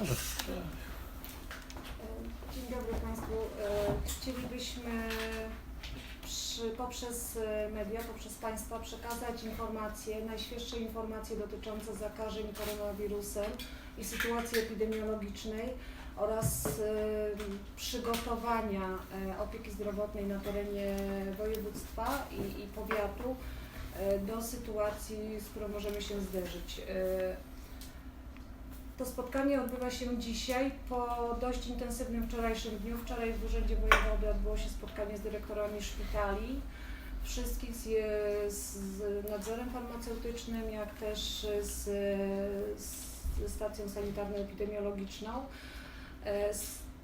Dzień dobry Państwu. E, Chcielibyśmy przy, poprzez e, media, poprzez Państwa przekazać informacje, najświeższe informacje dotyczące zakażeń koronawirusem i sytuacji epidemiologicznej oraz e, przygotowania opieki zdrowotnej na terenie województwa i, i powiatu do sytuacji, z którą możemy się zderzyć. To spotkanie odbywa się dzisiaj po dość intensywnym wczorajszym dniu. Wczoraj w Urzędzie Wojewody odbyło się spotkanie z dyrektorami szpitali, wszystkich z, z nadzorem farmaceutycznym, jak też z, z stacją sanitarno-epidemiologiczną. E,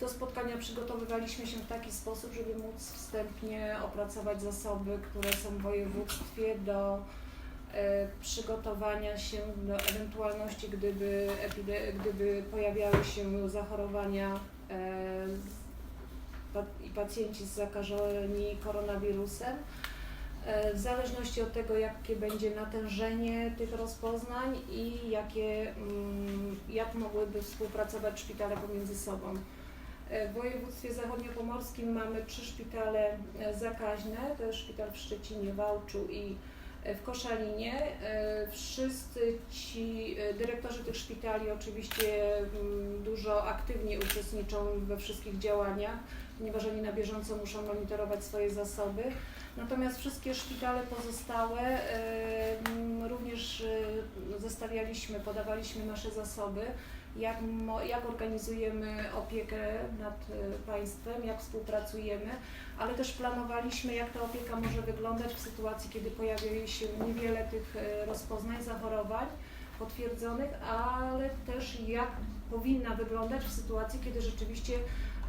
Do spotkania przygotowywaliśmy się w taki sposób, żeby móc wstępnie opracować zasoby, które są w województwie do przygotowania się do ewentualności, gdyby, gdyby pojawiały się zachorowania e, i pacjenci zakażeni koronawirusem. E, W zależności od tego, jakie będzie natężenie tych rozpoznań i jakie, mm, jak mogłyby współpracować szpitale pomiędzy sobą. E, W województwie zachodniopomorskim mamy trzy szpitale e, zakaźne, to jest szpital w Szczecinie, Wałczu i e, w Koszalinie. E, Wszyscy ci e, dyrektorzy tych szpitali oczywiście mm, dużo aktywnie uczestniczą we wszystkich działaniach, ponieważ oni na bieżąco muszą monitorować swoje zasoby. Natomiast wszystkie szpitale pozostałe e, mm, również zestawialiśmy, podawaliśmy nasze zasoby, jak, jak organizujemy opiekę nad e, państwem, jak współpracujemy, ale też planowaliśmy, jak ta opieka może wyglądać w sytuacji, kiedy pojawia się niewiele tych e, rozpoznań, zachorowań potwierdzonych, ale też jak powinna wyglądać w sytuacji, kiedy rzeczywiście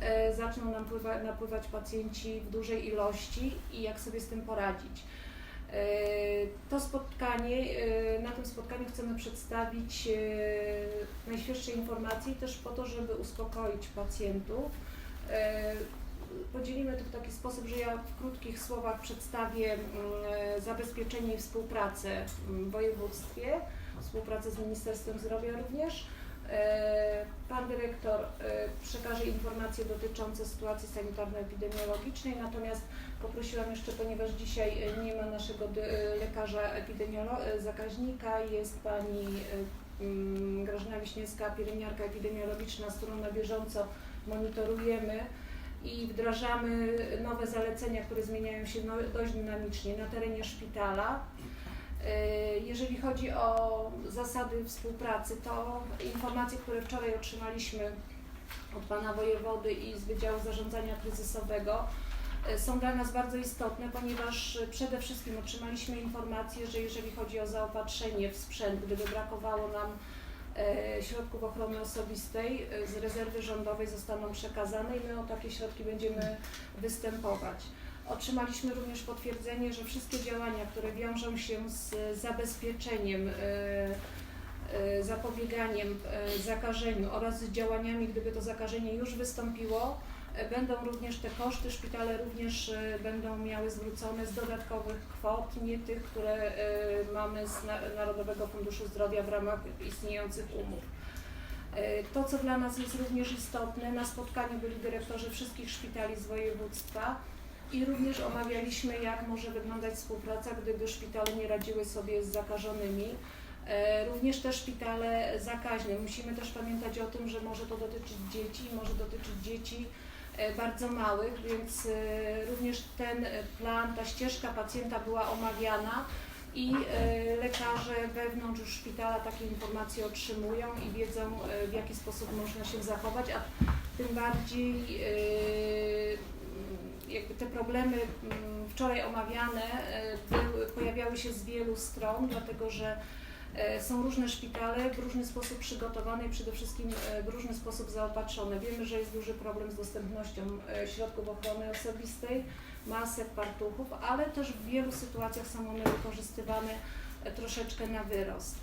e, zaczną nam pływa, napływać pacjenci w dużej ilości i jak sobie z tym poradzić. E, To spotkanie, e, na tym spotkaniu chcemy przedstawić e, najświeższe informacje też po to, żeby uspokoić pacjentów. Podzielimy to w taki sposób, że ja w krótkich słowach przedstawię mm, zabezpieczenie i współpracę mm, w województwie, współpracę z Ministerstwem Zdrowia również. E, Pan dyrektor e, przekaże informacje dotyczące sytuacji sanitarno-epidemiologicznej, natomiast poprosiłam jeszcze, ponieważ dzisiaj e, nie ma naszego lekarza zakaźnika, jest pani mm, Grażyna Wiśniewska, pielęgniarka epidemiologiczna, z którą na bieżąco monitorujemy i wdrażamy nowe zalecenia, które zmieniają się no, dość dynamicznie na terenie szpitala. E, Jeżeli chodzi o zasady współpracy, to informacje, które wczoraj otrzymaliśmy od Pana Wojewody i z Wydziału Zarządzania Kryzysowego e, są dla nas bardzo istotne, ponieważ e, przede wszystkim otrzymaliśmy informację, że jeżeli chodzi o zaopatrzenie w sprzęt, gdyby brakowało nam środków ochrony osobistej z rezerwy rządowej zostaną przekazane i my o takie środki będziemy występować. Otrzymaliśmy również potwierdzenie, że wszystkie działania, które wiążą się z zabezpieczeniem, e, e, zapobieganiem e, zakażeniu oraz działaniami, gdyby to zakażenie już wystąpiło, będą również te koszty, szpitale również będą miały zwrócone z dodatkowych kwot, nie tych, które mamy z Na- Narodowego Funduszu Zdrowia w ramach istniejących umów. To, co dla nas jest również istotne, na spotkaniu byli dyrektorzy wszystkich szpitali z województwa i również omawialiśmy, jak może wyglądać współpraca, gdyby szpitale nie radziły sobie z zakażonymi. E, Również te szpitale zakaźne. Musimy też pamiętać o tym, że może to dotyczyć dzieci, może dotyczyć dzieci e, bardzo małych, więc e, również ten plan, ta ścieżka pacjenta była omawiana i lekarze wewnątrz już szpitala takie informacje otrzymują i wiedzą, w jaki sposób można się zachować, a tym bardziej jakby te problemy mm, wczoraj omawiane e, były, pojawiały się z wielu stron, dlatego że e, są różne szpitale w różny sposób przygotowane i przede wszystkim e, w różny sposób zaopatrzone. Wiemy, że jest duży problem z dostępnością środków ochrony osobistej, masek, partuchów, ale też w wielu sytuacjach są one wykorzystywane troszeczkę na wyrost.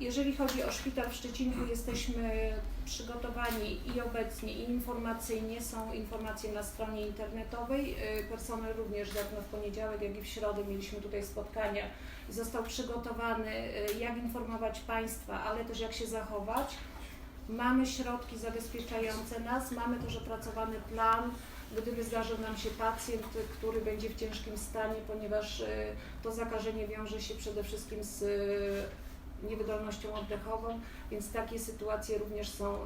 Jeżeli chodzi o szpital w Szczecinku, jesteśmy przygotowani i obecnie, i informacyjnie. Są informacje na stronie internetowej. Y, Personel również zarówno w poniedziałek, jak i w środę mieliśmy tutaj spotkania. Został przygotowany, y, jak informować Państwa, ale też jak się zachować. Mamy środki zabezpieczające nas, mamy też opracowany plan, gdyby zdarzył nam się pacjent, który będzie w ciężkim stanie, ponieważ y, to zakażenie wiąże się przede wszystkim z y, niewydolnością oddechową, więc takie sytuacje również są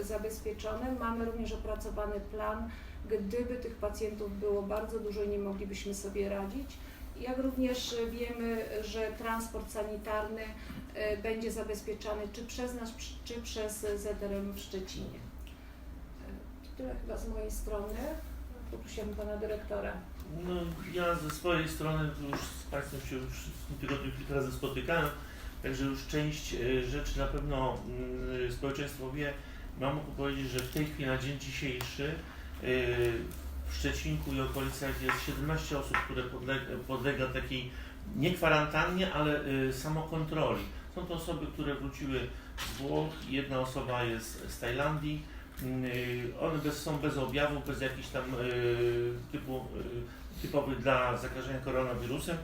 y, zabezpieczone. Mamy również opracowany plan, gdyby tych pacjentów było bardzo dużo i nie moglibyśmy sobie radzić. Jak również wiemy, że transport sanitarny e, będzie zabezpieczany czy przez nas, czy przez ZRM w Szczecinie. E, To tyle chyba z mojej strony. Poprosiłam Pana Dyrektora. No, ja ze swojej strony już z Państwem się już w tym tygodniu kilka razy spotykałem, także już część e, rzeczy na pewno mm, społeczeństwo wie. Mam powiedzieć, że w tej chwili na dzień dzisiejszy e, w Szczecinku i okolicach jest 17 osób, które podlega, podlega takiej nie kwarantannie, ale e, samokontroli. Są to osoby, które wróciły z Włoch, jedna osoba jest z Tajlandii. Mm, One bez, są bez objawów, bez jakichś tam typu, typowych dla zakażenia koronawirusem.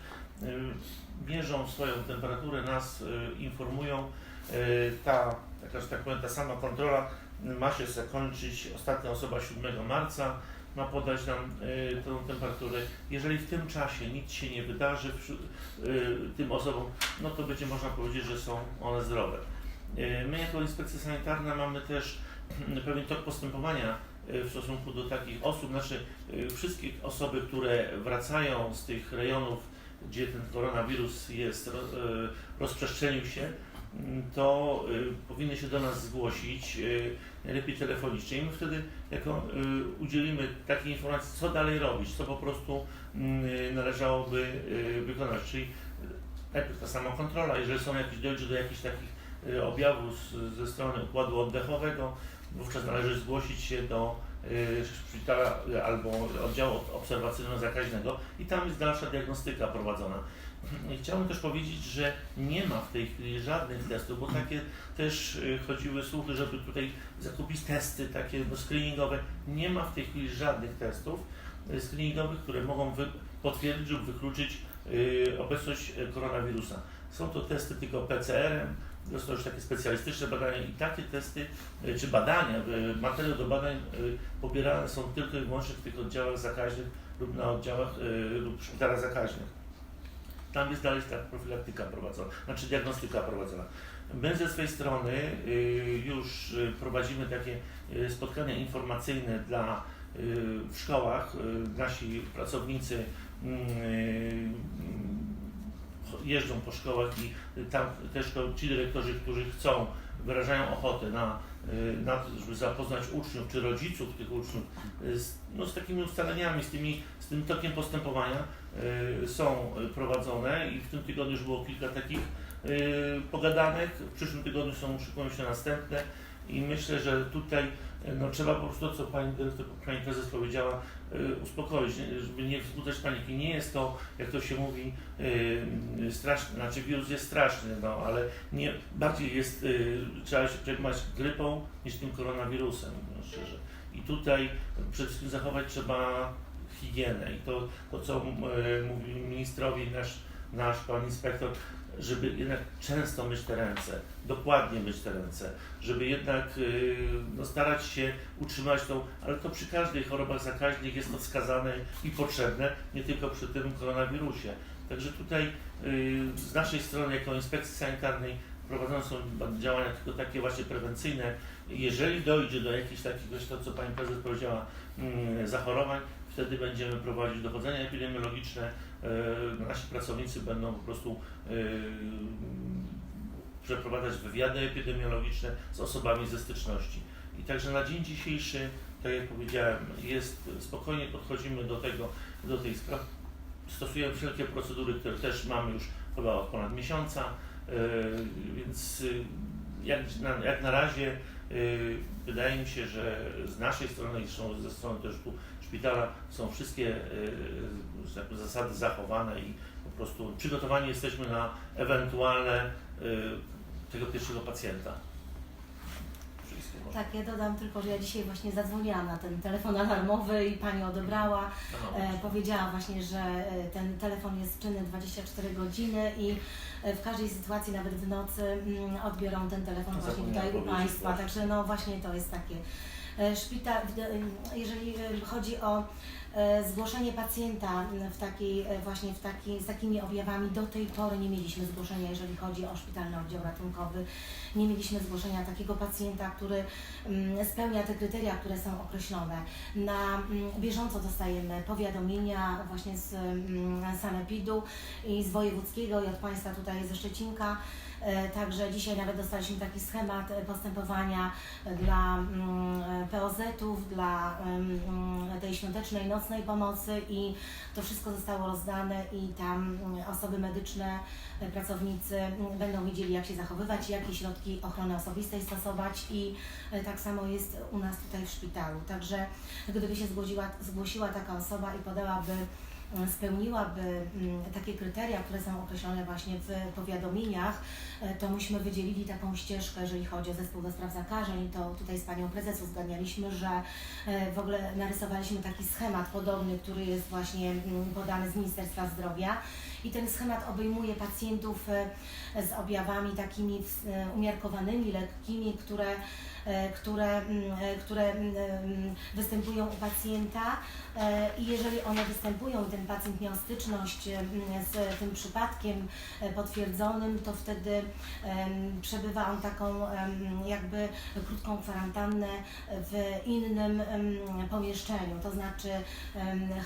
Y, Mierzą swoją temperaturę, nas y, informują. Y, Ta, taka, tak powiem, ta sama kontrola ma się zakończyć. Ostatnia osoba 7 marca ma podać nam tą temperaturę. Jeżeli w tym czasie nic się nie wydarzy tym osobom, no to będzie można powiedzieć, że są one zdrowe. My jako inspekcja sanitarna mamy też pewien tok postępowania w stosunku do takich osób, znaczy wszystkie osoby, które wracają z tych rejonów, gdzie ten koronawirus jest, y, rozprzestrzenił się, mm, to y, powinny się do nas zgłosić, y, najlepiej telefonicznie. I my wtedy jako udzielimy takiej informacji, co dalej robić, co po prostu mm, należałoby wykonać, czyli najpierw ta sama kontrola, jeżeli są jakieś, dojdzie do jakichś takich objawów ze strony układu oddechowego, wówczas należy zgłosić się do szpitala y, albo oddziału obserwacyjno-zakaźnego i tam jest dalsza diagnostyka prowadzona. Chciałbym też powiedzieć, że nie ma w tej chwili żadnych testów, bo takie też y, chodziły słuchy, żeby tutaj zakupić testy takie no, screeningowe. Nie ma w tej chwili żadnych testów y, screeningowych, które mogą potwierdzić lub wykluczyć y, obecność y, koronawirusa. Są to testy tylko PCR-em, to są już takie specjalistyczne badania i takie testy y, czy badania, y, materiał do badań y, pobierane są tylko i wyłącznie w tych oddziałach zakaźnych lub na oddziałach lub szpitalach zakaźnych. Tam jest dalej ta profilaktyka prowadzona, znaczy diagnostyka prowadzona. My ze swojej strony już prowadzimy takie spotkania informacyjne dla w szkołach. Nasi pracownicy mm, jeżdżą po szkołach i tam też ci dyrektorzy, którzy chcą, wyrażają ochotę na, y, na to, żeby zapoznać uczniów czy rodziców tych uczniów y, z, no, z takimi ustaleniami, z, tymi, z tym tokiem postępowania y, są prowadzone i w tym tygodniu już było kilka takich pogadanek, w przyszłym tygodniu są, szykują się następne i myślę, że tutaj no, trzeba po prostu to, co Pani Dyrektor, Pani Prezes powiedziała, uspokoić, nie- żeby nie wzbudzać paniki. Nie jest to, jak to się mówi, y, straszny, znaczy wirus jest straszny, no, ale nie, bardziej jest, y, trzeba się przejmować grypą niż tym koronawirusem, no, szczerze. I tutaj przede wszystkim zachować trzeba higienę i to, to co y, mówił ministrowi nasz, nasz pan inspektor, żeby jednak często myć te ręce, dokładnie myć te ręce, żeby jednak y, no, starać się utrzymać tą, ale to przy każdej chorobach zakaźnych jest to wskazane i potrzebne, nie tylko przy tym koronawirusie. Także tutaj y, z naszej strony jako inspekcji sanitarnej prowadzone są działania tylko takie właśnie prewencyjne. Jeżeli dojdzie do jakichś takich, to co Pani Prezes powiedziała, mm, zachorowań, wtedy będziemy prowadzić dochodzenia epidemiologiczne. E, Nasi pracownicy będą po prostu e, przeprowadzać wywiady epidemiologiczne z osobami ze styczności. I także na dzień dzisiejszy, tak jak powiedziałem, jest spokojnie podchodzimy do tego, do tych spraw. Stosujemy wszelkie procedury, które też mamy już chyba od ponad miesiąca, e, więc jak na, jak na razie wydaje mi się, że z naszej strony i ze strony też tu szpitala są wszystkie tak powiem, zasady zachowane i po prostu przygotowani jesteśmy na ewentualne y, tego pierwszego pacjenta. Tak, ja dodam tylko, że ja dzisiaj właśnie zadzwoniłam na ten telefon alarmowy i pani odebrała. E, powiedziała właśnie, że e, ten telefon jest czynny 24 godziny i e, w każdej sytuacji, nawet w nocy, mm, odbiorą ten telefon właśnie tutaj u Państwa. Także no właśnie to jest takie. E, Szpital, e, jeżeli e, chodzi o zgłoszenie pacjenta w takiej, właśnie w takiej, z takimi objawami, do tej pory nie mieliśmy zgłoszenia, jeżeli chodzi o szpitalny oddział ratunkowy. Nie mieliśmy zgłoszenia takiego pacjenta, który mm, spełnia te kryteria, które są określone. Na mm, bieżąco dostajemy powiadomienia właśnie z mm, Sanepidu i z wojewódzkiego i od Państwa tutaj ze Szczecinka. E, Także dzisiaj nawet dostaliśmy taki schemat e, postępowania e, dla mm, POZ-ów, dla mm, tej świątecznej, nocnej pomocy i to wszystko zostało rozdane i tam mm, osoby medyczne, pracownicy będą wiedzieli jak się zachowywać, jakie środki ochrony osobistej stosować i tak samo jest u nas tutaj w szpitalu. Także gdyby się zgłosiła, zgłosiła taka osoba i podałaby spełniłaby mm, takie kryteria, które są określone właśnie w powiadomieniach, e, to myśmy wydzielili taką ścieżkę, jeżeli chodzi o zespół do spraw zakażeń, to tutaj z Panią Prezes uzgadnialiśmy, że e, w ogóle narysowaliśmy taki schemat podobny, który jest właśnie mm, podany z Ministerstwa Zdrowia i ten schemat obejmuje pacjentów e, z objawami takimi e, umiarkowanymi, lekkimi, które e, które, mm, które mm, em, występują u pacjenta. I jeżeli one występują i ten pacjent miał styczność z tym przypadkiem potwierdzonym, to wtedy przebywa on taką jakby krótką kwarantannę w innym pomieszczeniu, to znaczy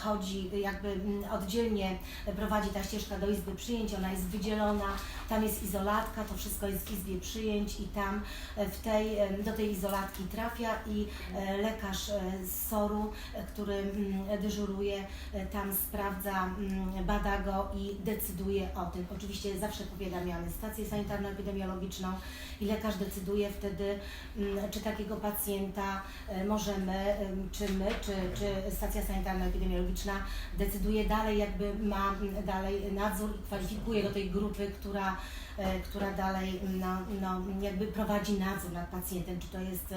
chodzi jakby mm, oddzielnie prowadzi ta ścieżka do izby przyjęć, ona jest wydzielona, tam jest izolatka, to wszystko jest w izbie przyjęć i tam e, w tej, em, do tej izolatki trafia i e, lekarz e, z SOR-u, e, który mm, dyżuruje, e, tam sprawdza, mm, bada go i decyduje o tym. Oczywiście zawsze powiadamiamy stację sanitarno-epidemiologiczną i lekarz decyduje wtedy, mm, czy takiego pacjenta e, możemy, em, czy my, czy, czy stacja sanitarno-epidemiologiczna decyduje dalej, jakby ma dalej nadzór i kwalifikuje do tej grupy, która, e, która dalej no, no, jakby prowadzi nadzór nad pacjentem, czy to jest,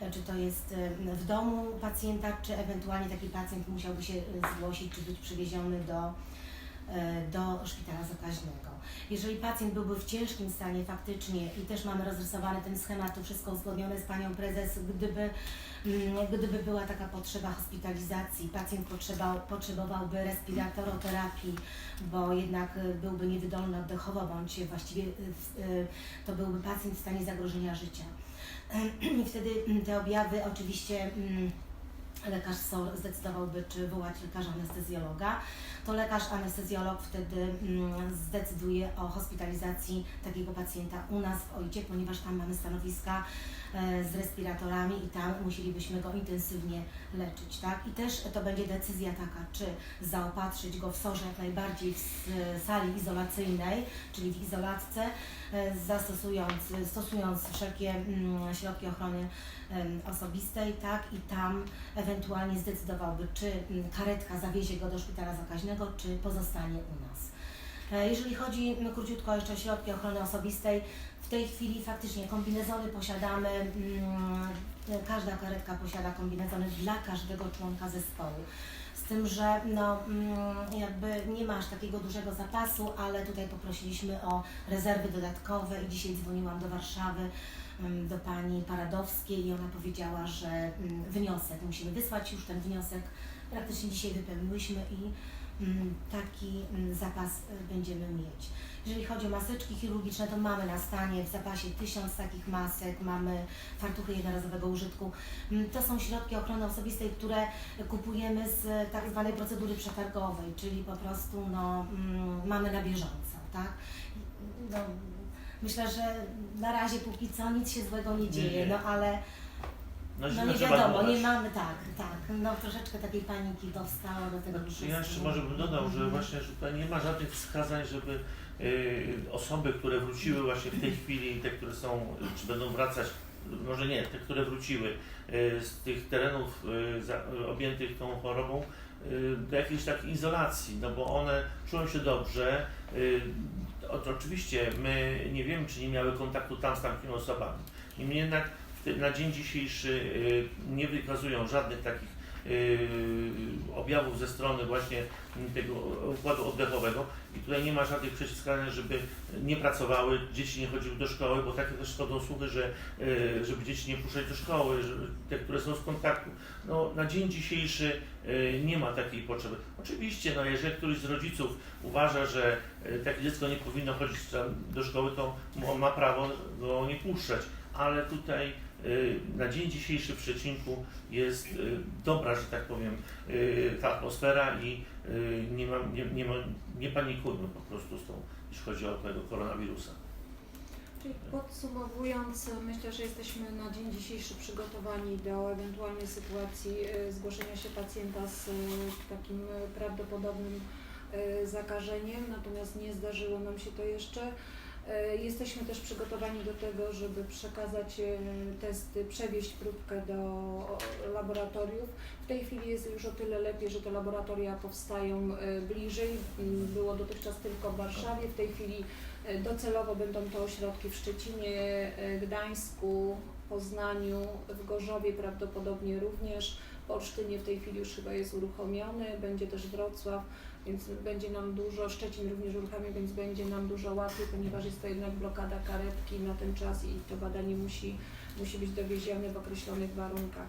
e, czy to jest e, w domu pacjenta, czy ewentualnie taki pacjent musiałby się zgłosić, czy być przywieziony do, do szpitala zakaźnego. Jeżeli pacjent byłby w ciężkim stanie faktycznie i też mamy rozrysowany ten schemat, to wszystko uzgodnione z Panią Prezes, gdyby, mm, gdyby była taka potrzeba hospitalizacji, pacjent potrzeba, potrzebowałby respiratoroterapii, bo jednak y, byłby niewydolny oddechowo, bądź właściwie y, to byłby pacjent w stanie zagrożenia życia. I wtedy mm, te objawy oczywiście mm, lekarz zdecydowałby, czy wołać lekarza anestezjologa, to lekarz anestezjolog wtedy mm, zdecyduje o hospitalizacji takiego pacjenta u nas w OIC, ponieważ tam mamy stanowiska z respiratorami i tam musielibyśmy go intensywnie leczyć, tak? I też to będzie decyzja taka, czy zaopatrzyć go w sorze jak najbardziej w sali izolacyjnej, czyli w izolatce, e, zastosując, stosując wszelkie mm, środki ochrony osobistej, tak? I tam ewentualnie zdecydowałby, czy mm, karetka zawiezie go do szpitala zakaźnego, czy pozostanie u nas. E, Jeżeli chodzi no, króciutko jeszcze o środki ochrony osobistej, w tej chwili faktycznie kombinezony posiadamy, mm, każda karetka posiada kombinezony dla każdego członka zespołu. Z tym, że no, mm, jakby nie ma aż takiego dużego zapasu, ale tutaj poprosiliśmy o rezerwy dodatkowe i dzisiaj dzwoniłam do Warszawy mm, do pani Paradowskiej i ona powiedziała, że wniosek, musimy wysłać już ten wniosek, praktycznie dzisiaj wypełniłyśmy i taki mm, zapas y, będziemy mieć. Jeżeli chodzi o maseczki chirurgiczne, to mamy na stanie w zapasie tysiąc takich masek, mamy fartuchy jednorazowego użytku. Mm, To są środki ochrony osobistej, które kupujemy z tak zwanej procedury przetargowej, czyli po prostu no, mm, mamy na bieżąco, tak? No, myślę, że na razie póki co nic się złego nie dzieje, no ale No, no nie wiadomo, nie mamy, tak, tak, no troszeczkę takiej paniki powstało do tego Znaczy, ja jeszcze może bym dodał, że Mhm. właśnie że tutaj nie ma żadnych wskazań, żeby y, osoby, które wróciły właśnie w tej chwili, te, które są, czy będą wracać, może nie, te, które wróciły y, z tych terenów y, za, objętych tą chorobą, y, do jakiejś takiej izolacji, no bo one czują się dobrze. Y, o- oczywiście my nie wiemy, czy nie miały kontaktu tam z tamtymi osobami. Niemniej jednak na dzień dzisiejszy y, nie wykazują żadnych takich y, objawów ze strony właśnie tego układu oddechowego i tutaj nie ma żadnych przeciwwskazań, żeby nie pracowały, dzieci nie chodziły do szkoły, bo takie też chodzą słuchy, że y, żeby dzieci nie puszczać do szkoły, te, które są z kontaktu. No, na dzień dzisiejszy nie ma takiej potrzeby. Oczywiście, no, jeżeli któryś z rodziców uważa, że takie dziecko nie powinno chodzić do szkoły, to ma prawo go nie puszczać, ale tutaj na dzień dzisiejszy w Szczecinku jest y, dobra, że tak powiem, y, ta atmosfera i y, nie, ma, nie, nie, ma, nie panikujmy po prostu z tą, jeśli chodzi o tego koronawirusa. Czyli podsumowując, myślę, że jesteśmy na dzień dzisiejszy przygotowani do ewentualnej sytuacji zgłoszenia się pacjenta z takim prawdopodobnym zakażeniem, natomiast nie zdarzyło nam się to jeszcze. E, Jesteśmy też przygotowani do tego, żeby przekazać e, testy, przewieźć próbkę do laboratoriów. W tej chwili jest już o tyle lepiej, że te laboratoria powstają e, bliżej. M, Było dotychczas tylko w Warszawie, w tej chwili Docelowo będą to ośrodki w Szczecinie, Gdańsku, Poznaniu, w Gorzowie prawdopodobnie również. W Olsztynie w tej chwili już chyba jest uruchomiony, będzie też Wrocław, więc będzie nam dużo, Szczecin również uruchamia, więc będzie nam dużo łatwiej, ponieważ jest to jednak blokada karetki na ten czas i to badanie musi, musi być dowiezione w określonych warunkach.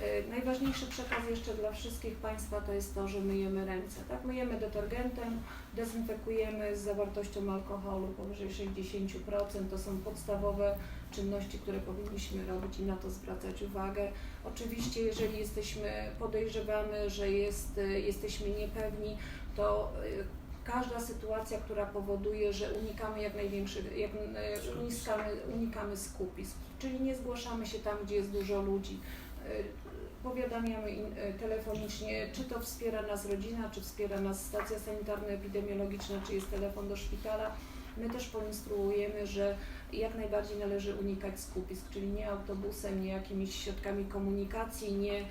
E, Najważniejszy przekaz jeszcze dla wszystkich Państwa to jest to, że myjemy ręce. Tak? Myjemy detergentem, dezynfekujemy z zawartością alkoholu powyżej 60%. To są podstawowe czynności, które powinniśmy robić i na to zwracać uwagę. Oczywiście, jeżeli jesteśmy, podejrzewamy, że jest, e, jesteśmy niepewni, to e, każda sytuacja, która powoduje, że unikamy jak największych, jak, e, unikamy, unikamy skupisk, czyli nie zgłaszamy się tam, gdzie jest dużo ludzi. E, Powiadamiamy telefonicznie, czy to wspiera nas rodzina, czy wspiera nas stacja sanitarno-epidemiologiczna, czy jest telefon do szpitala. My też poinstruujemy, że jak najbardziej należy unikać skupisk, czyli nie autobusem, nie jakimiś środkami komunikacji, nie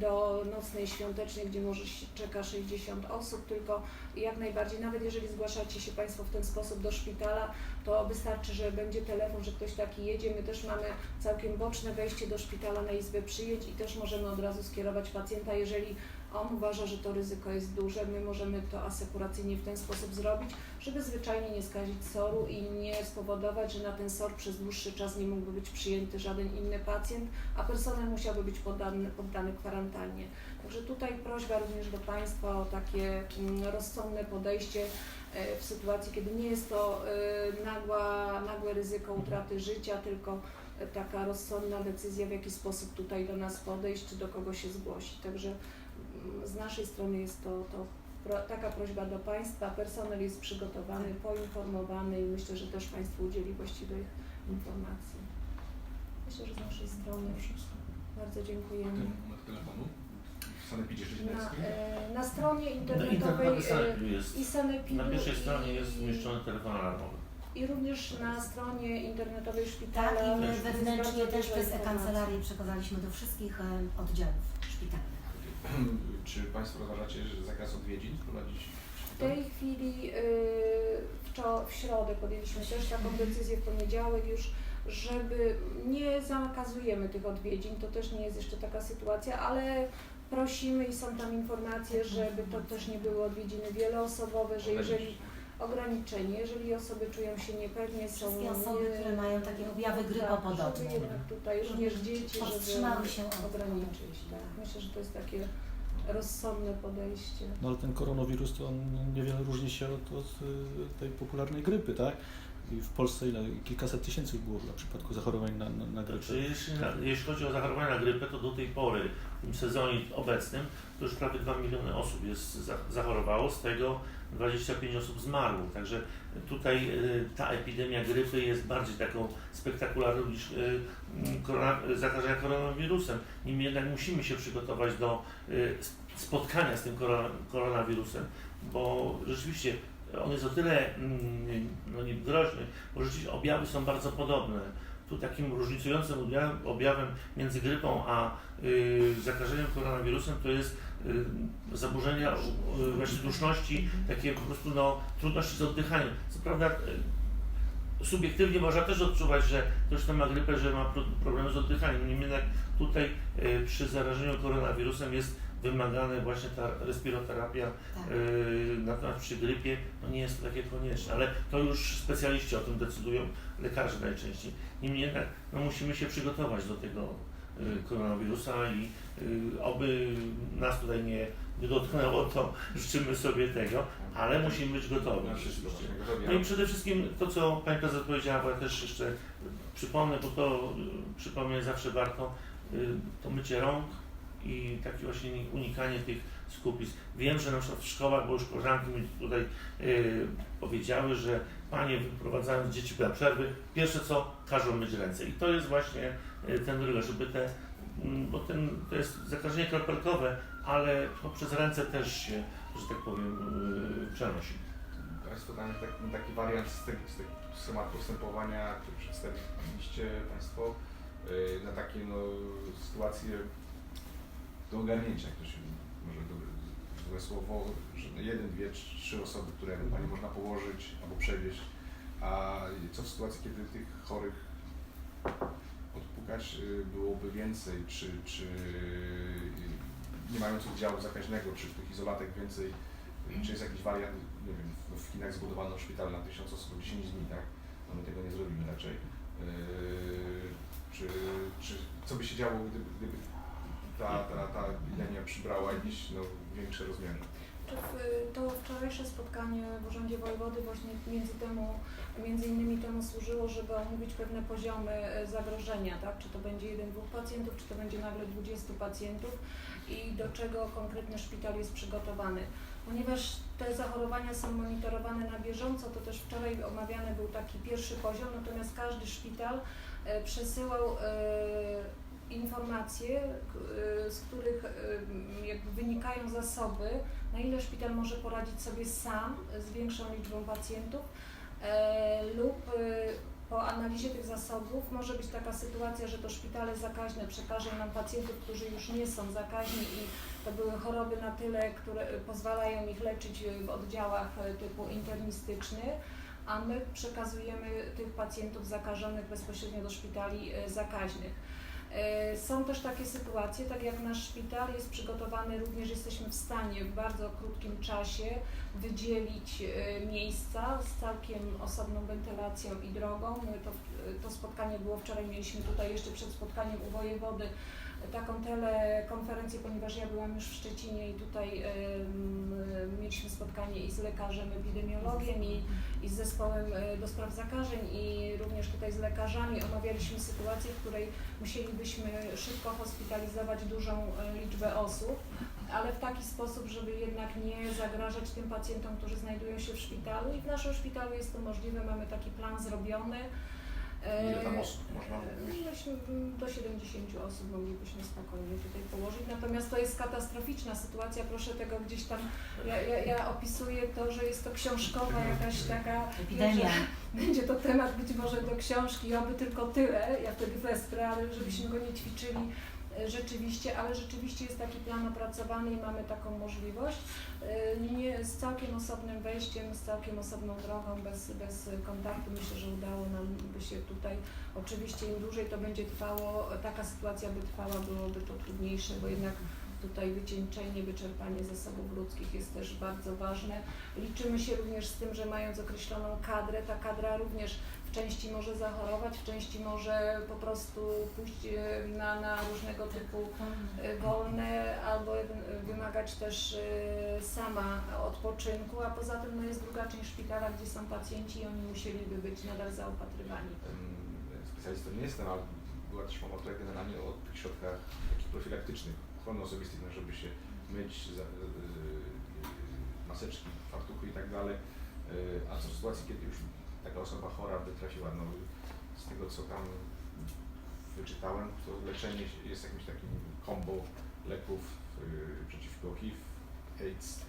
do nocnej świątecznej, gdzie może czeka 60 osób, tylko jak najbardziej, nawet jeżeli zgłaszacie się Państwo w ten sposób do szpitala, to wystarczy, że będzie telefon, że ktoś taki jedzie. My też mamy całkiem boczne wejście do szpitala na izbę przyjedź i też możemy od razu skierować pacjenta, jeżeli on uważa, że to ryzyko jest duże, my możemy to asekuracyjnie w ten sposób zrobić, żeby zwyczajnie nie skazić soru i nie spowodować, że na ten SOR przez dłuższy czas nie mógłby być przyjęty żaden inny pacjent, a personel musiałby być poddany, poddany kwarantannie. Także tutaj prośba również do Państwa o takie mm, rozsądne podejście e, w sytuacji, kiedy nie jest to e, nagła, nagłe ryzyko utraty życia, tylko e, taka rozsądna decyzja, w jaki sposób tutaj do nas podejść, czy do kogo się zgłosić. Także mm, z naszej strony jest to, to pro, taka prośba do Państwa. Personel jest przygotowany, poinformowany i myślę, że też Państwu udzieli właściwych informacji. Myślę, że z naszej strony bardzo dziękujemy. Telefonu Na, szczecińskim. e, na stronie No, internetowej internet e, jest, i Sanepidu na pierwszej i, stronie jest umieszczony telefon alarmowy. i również na stronie internetowej szpitala. Tak, i my wewnętrznie też przez e-kancelarię przekazaliśmy do wszystkich e, oddziałów szpitalnych. Czy Państwo rozważacie, że zakaz odwiedzin wprowadzić? W tej chwili y, wczo- w środę podjęliśmy też taką decyzję w poniedziałek już, żeby nie zakazujemy tych odwiedzin, to też nie jest jeszcze taka sytuacja, ale prosimy i są tam informacje, żeby to też nie były odwiedziny wieloosobowe, że jeżeli ograniczenie, jeżeli osoby czują się niepewnie, są Wszystkie osoby, nie, które mają takie objawy tak, grypopodobne. Żeby jednak tutaj również dzieci, żeby Powstrzymały się od ograniczyć. Tak. Myślę, że to jest takie rozsądne podejście. No ale ten koronawirus to on niewiele różni się od, od y, tej popularnej grypy, tak? I w Polsce ile? Kilkaset tysięcy było na przypadku zachorowań na, na, na grypę. Znaczy, jeśli, na, jeśli chodzi o zachorowania na grypę, to do tej pory, w tym sezonie obecnym, to już prawie 2 miliony osób jest za, zachorowało, z tego 25 osób zmarło. Także tutaj y, ta epidemia grypy jest bardziej taką spektakularną niż y, m, korona, zakażenia koronawirusem. Niemniej jednak musimy się przygotować do y, spotkania z tym korona, koronawirusem, bo rzeczywiście on jest o tyle mm, no, groźny, bo rzeczywiście objawy są bardzo podobne. Tu takim różnicującym objawem, między grypą a y, zakażeniem koronawirusem to jest y, zaburzenia y, właśnie duszności, takie po prostu no, trudności z oddychaniem. Co prawda y, subiektywnie można też odczuwać, że ktoś kto ma grypę, że ma pro- problemy z oddychaniem. Niemniej jednak tutaj y, przy zarażeniu koronawirusem jest wymagana właśnie ta respiroterapia, Tak. y, natomiast przy grypie no nie jest to takie konieczne, ale to już specjaliści o tym decydują, lekarze najczęściej. Niemniej jednak no, musimy się przygotować do tego y, koronawirusa i y, oby nas tutaj nie, nie dotknęło to, życzymy sobie tego, ale musimy być gotowi. Oczywiście. No i przede wszystkim to, co Pani Prezes powiedziała, bo ja też jeszcze przypomnę, bo to y, przypomnieć zawsze warto, y, to mycie rąk i takie właśnie unikanie tych skupisk. Wiem, że na przykład w szkołach, bo już koleżanki mi tutaj y, powiedziały, że Panie wyprowadzając dzieci na przerwy, pierwsze co każą myć ręce. I to jest właśnie y, ten ryl, żeby te, mm, bo ten, to jest zakażenie kropelkowe, ale poprzez ręce też się, że tak powiem, y, przenosi. Państwo tam taki, taki wariant z tego, z tego schematu postępowania, który przedstawiliście Państwo yy, na takie no, sytuacje do ogarnięcia, jak to się może złe słowo, że no jeden, dwie, trzy osoby, które ewentualnie można położyć albo przewieźć, a co w sytuacji, kiedy tych chorych odpukać yy, byłoby więcej, czy, czy yy, nie mając oddziału zakaźnego, czy tych izolatek więcej czy jest jakiś wariant, nie wiem, w- Chinach zbudowano szpital na 1000 osób w 10 dni, tak? No my tego nie zrobimy raczej. Czy, czy co by się działo, gdyby, gdyby ta, ta, ta epidemia przybrała jakieś no, większe rozmiary? Czy w- To wczorajsze spotkanie w Urzędzie Wojewody właśnie między, temu, między innymi temu służyło, żeby omówić pewne poziomy e, zagrożenia, tak? Czy to będzie jeden, dwóch pacjentów, czy to będzie nagle 20 pacjentów i do czego konkretny szpital jest przygotowany. Ponieważ te zachorowania są monitorowane na bieżąco, to też wczoraj omawiany był taki pierwszy poziom, natomiast każdy szpital e, przesyłał e, informacje, e, z których e, jakby wynikają zasoby, na ile szpital może poradzić sobie sam z większą liczbą pacjentów e, lub e, po analizie tych zasobów może być taka sytuacja, że to szpitale zakaźne przekażą nam pacjentów, którzy już nie są zakaźni i to były choroby na tyle, które pozwalają ich leczyć w oddziałach e, typu internistycznych, a my przekazujemy tych pacjentów zakażonych bezpośrednio do szpitali e, zakaźnych. E, Są też takie sytuacje, tak jak nasz szpital jest przygotowany, również jesteśmy w stanie w bardzo krótkim czasie wydzielić e, miejsca z całkiem osobną wentylacją i drogą. To, to spotkanie było wczoraj, mieliśmy tutaj jeszcze przed spotkaniem u wojewody taką telekonferencję, ponieważ ja byłam już w Szczecinie i tutaj mieliśmy spotkanie i z lekarzem epidemiologiem i, i z zespołem e, do spraw zakażeń i również tutaj z lekarzami omawialiśmy sytuację, w której musielibyśmy szybko hospitalizować dużą e, liczbę osób, ale w taki sposób, żeby jednak nie zagrażać tym pacjentom, którzy znajdują się w szpitalu i w naszym szpitalu jest to możliwe, mamy taki plan zrobiony. E, Ile tam osób można e? Myślę, mm, do 70 osób moglibyśmy spokojnie tutaj położyć. Natomiast to jest katastroficzna sytuacja, proszę tego gdzieś tam, ja, ja, ja opisuję to, że jest to książkowa jakaś taka, Epidemia. że będzie to temat być może do książki, oby tylko tyle, ja wtedy wesprę, ale żebyśmy go nie ćwiczyli e, rzeczywiście, ale rzeczywiście jest taki plan opracowany i mamy taką możliwość. E, Nie z całkiem osobnym wejściem, z całkiem osobną drogą, bez, bez kontaktu. Myślę, że udało nam by się tutaj, oczywiście im dłużej to będzie trwało, taka sytuacja by trwała, byłoby to trudniejsze, bo jednak tutaj wycieńczenie, wyczerpanie zasobów ludzkich jest też bardzo ważne. Liczymy się również z tym, że mając określoną kadrę, ta kadra również części może zachorować, w części może po prostu pójść e, na, na różnego typu e, wolne albo ewen- wymagać też e, sama odpoczynku, a poza tym no, jest druga część szpitala, gdzie są pacjenci i oni musieliby być nadal zaopatrywani. Specjalistą nie jestem, ale była też mowa tutaj generalnie o tych środkach takich profilaktycznych, ochrony osobistej, no, żeby się myć, maseczki, fartuchy i tak dalej. A co w sytuacji, kiedy już taka osoba chora by trafiła, no z tego co tam wyczytałem, to leczenie jest jakimś takim kombo leków y, przeciwko HIV, AIDS, y,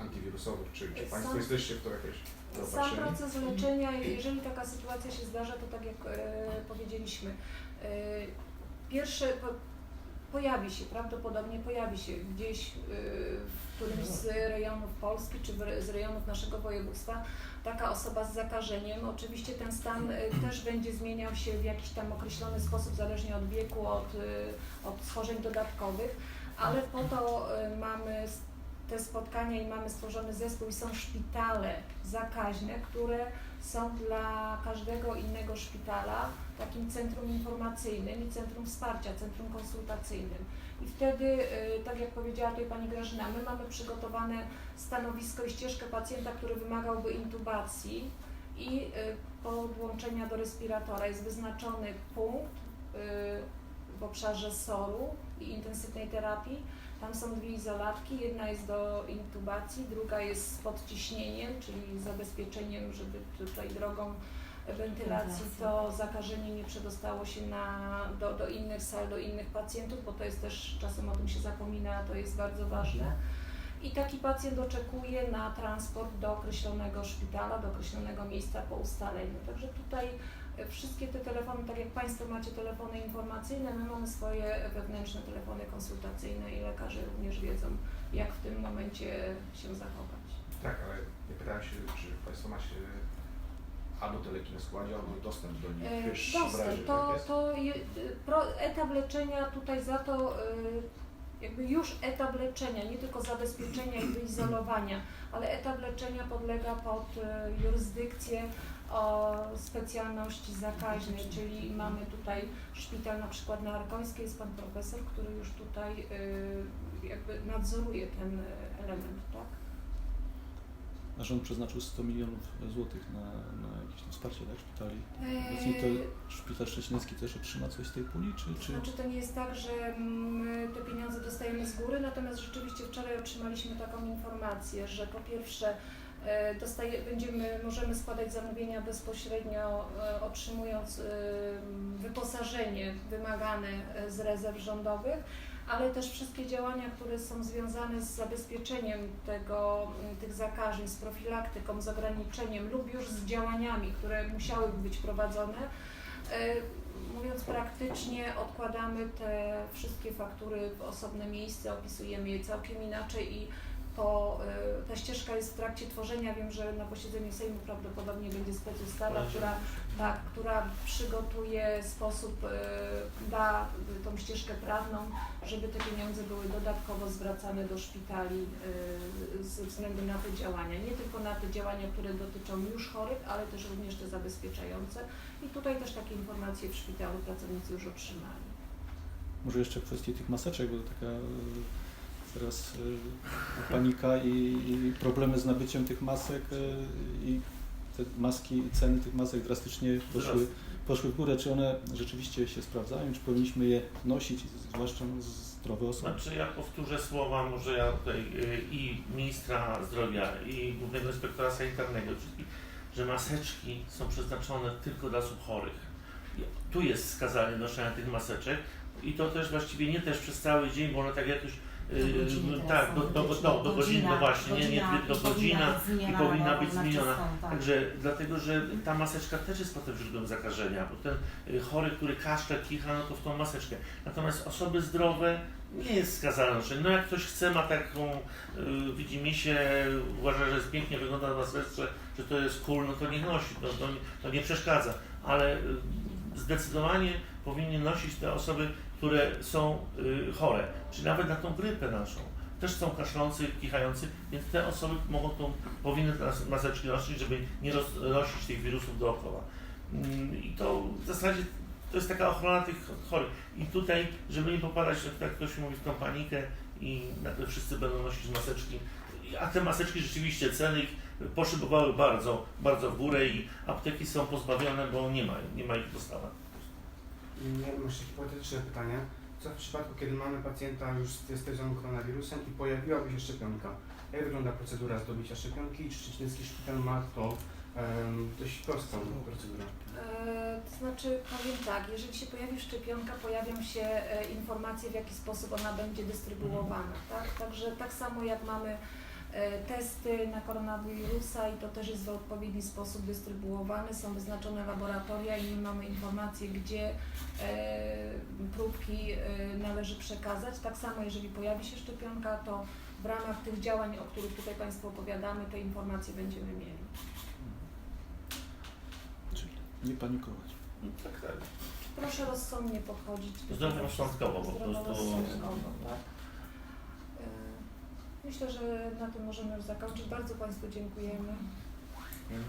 antywirusowych, czy, czy Sam- Państwo jesteście w to jakoś Sam proces leczenia, jeżeli taka sytuacja się zdarza, to tak jak e, powiedzieliśmy, e, pierwsze, pojawi się, prawdopodobnie pojawi się gdzieś y, w którymś z rejonów Polski czy z rejonów naszego województwa taka osoba z zakażeniem. Oczywiście ten stan y, też będzie zmieniał się w jakiś tam określony sposób, zależnie od wieku, od, y, od schorzeń dodatkowych, ale po to mamy te spotkania i mamy stworzony zespół i są szpitale zakaźne, które są dla każdego innego szpitala takim centrum informacyjnym i centrum wsparcia, centrum konsultacyjnym. I wtedy, y, tak jak powiedziała tutaj Pani Grażyna, my mamy przygotowane stanowisko i ścieżkę pacjenta, który wymagałby intubacji i y, podłączenia do respiratora. Jest wyznaczony punkt y, w obszarze SOR-u i intensywnej terapii. Tam są dwie izolatki, jedna jest do intubacji, druga jest z podciśnieniem, czyli zabezpieczeniem, żeby tutaj drogą wentylacji to zakażenie nie przedostało się na, do, do innych sal, do innych pacjentów, bo to jest też, czasem o tym się zapomina, to jest bardzo ważne. I taki pacjent oczekuje na transport do określonego szpitala, do określonego miejsca po ustaleniu. Także tutaj e, wszystkie te telefony, tak jak Państwo macie telefony informacyjne, my mamy swoje wewnętrzne telefony konsultacyjne i lekarze również wiedzą, jak w tym momencie się zachować. Tak, ale ja pytałem się, czy Państwo macie albo te leki na składzie, albo dostęp do nich, E, wiesz, w razie, Dostęp, to, tak to je, pro, etap leczenia tutaj za to y, jakby już etap leczenia, nie tylko zabezpieczenia i wyizolowania, ale etap leczenia podlega pod y, jurysdykcję o specjalności zakaźnej, czyli mamy tutaj szpital na przykład na Arkońskiej, jest pan profesor, który już tutaj y, jakby nadzoruje ten element, tak? A rząd przeznaczył 100 milionów złotych na, na jakieś tam wsparcie tak, szpitali. Obecnie to Eee, szpital szczeciński też otrzyma coś z tej puli, czy, czy... Znaczy to nie jest tak, że my te pieniądze dostajemy z góry, natomiast rzeczywiście wczoraj otrzymaliśmy taką informację, że po pierwsze e, dostaje, będziemy, możemy składać zamówienia bezpośrednio e, otrzymując e, wyposażenie wymagane z rezerw rządowych, ale też wszystkie działania, które są związane z zabezpieczeniem tego, m, tych zakażeń, z profilaktyką, z ograniczeniem lub już z działaniami, które musiałyby być prowadzone, e, Mówiąc praktycznie, odkładamy te wszystkie faktury w osobne miejsce, opisujemy je całkiem inaczej i po, y, ta ścieżka jest w trakcie tworzenia. Wiem, że na posiedzeniu Sejmu prawdopodobnie będzie specustawa, która, tak, która przygotuje sposób, y, da tą ścieżkę prawną, żeby te pieniądze były dodatkowo zwracane do szpitali y, ze względu na te działania. Nie tylko na te działania, które dotyczą już chorych, ale też również te zabezpieczające. I tutaj też takie informacje w szpitalu pracownicy już otrzymali. Może jeszcze w kwestii tych maseczek, bo taka e, teraz e, panika i, i problemy z nabyciem tych masek e, i te maski, ceny tych masek drastycznie poszły, poszły w górę. Czy one rzeczywiście się sprawdzają? Czy powinniśmy je nosić, zwłaszcza zdrowe osoby? Znaczy ja powtórzę słowa może ja tutaj y, i ministra zdrowia i głównego inspektora sanitarnego, że maseczki są przeznaczone tylko dla osób chorych. I Tu jest wskazanie noszenia tych maseczek i to też właściwie nie też przez cały dzień, bo one tak jakoś y, godziny teraz tak, są do, do, do, wytyczne, do godziny, no właśnie, nie, nie, godzina do i powinna godzina być zmieniona, i powinna być na zmieniona. tak. Także dlatego, że ta maseczka też jest potem źródłem zakażenia, bo ten y, chory, który kaszle, kicha, no to w tą maseczkę. Natomiast osoby zdrowe nie jest skazane, że no jak ktoś chce, ma taką, y, widzi mi się, uważa, że jest pięknie wygląda na maseczce, że to jest cool, no to nie nosi, to, to, nie- to nie przeszkadza, ale y, zdecydowanie powinny nosić te osoby, które są y, chore, czy nawet na tą grypę naszą. Też są kaszlący, kichający, więc te osoby mogą tą, powinny mas- maseczki nosić, żeby nie roznosić tych wirusów dookoła. Mm, I to w zasadzie to jest taka ochrona tych chorych. I tutaj, żeby nie popadać, jak tak ktoś mówi, w tą panikę i nagle wszyscy będą nosić maseczki. A te maseczki rzeczywiście ceny ich poszybowały bardzo, bardzo w górę i apteki są pozbawione, bo nie ma, nie ma ich dostawa. Nie, masz hipotetyczne pytanie. Co w przypadku, kiedy mamy pacjenta już stwierdzonym koronawirusem i pojawiłaby się szczepionka? Jak wygląda procedura zdobycia szczepionki? Czy Szczeciński Szpital ma to em, dość prostą procedurę? E, To znaczy, powiem tak, jeżeli się pojawi szczepionka, pojawią się e, informacje, w jaki sposób ona będzie dystrybuowana, tak? Także tak samo jak mamy testy na koronawirusa i to też jest w odpowiedni sposób dystrybuowane. Są wyznaczone laboratoria i my mamy informacje, gdzie e, próbki e, należy przekazać. Tak samo, jeżeli pojawi się szczepionka, to w ramach tych działań, o których tutaj Państwu opowiadamy, te informacje będziemy mieli. Czyli nie panikować. No, tak, tak. Proszę rozsądnie podchodzić. do tego Zdroworozsądkowo po prostu. Zdroworozsądkowo, tak. Myślę, że na tym możemy już zakończyć. Bardzo Państwu dziękujemy. Mm.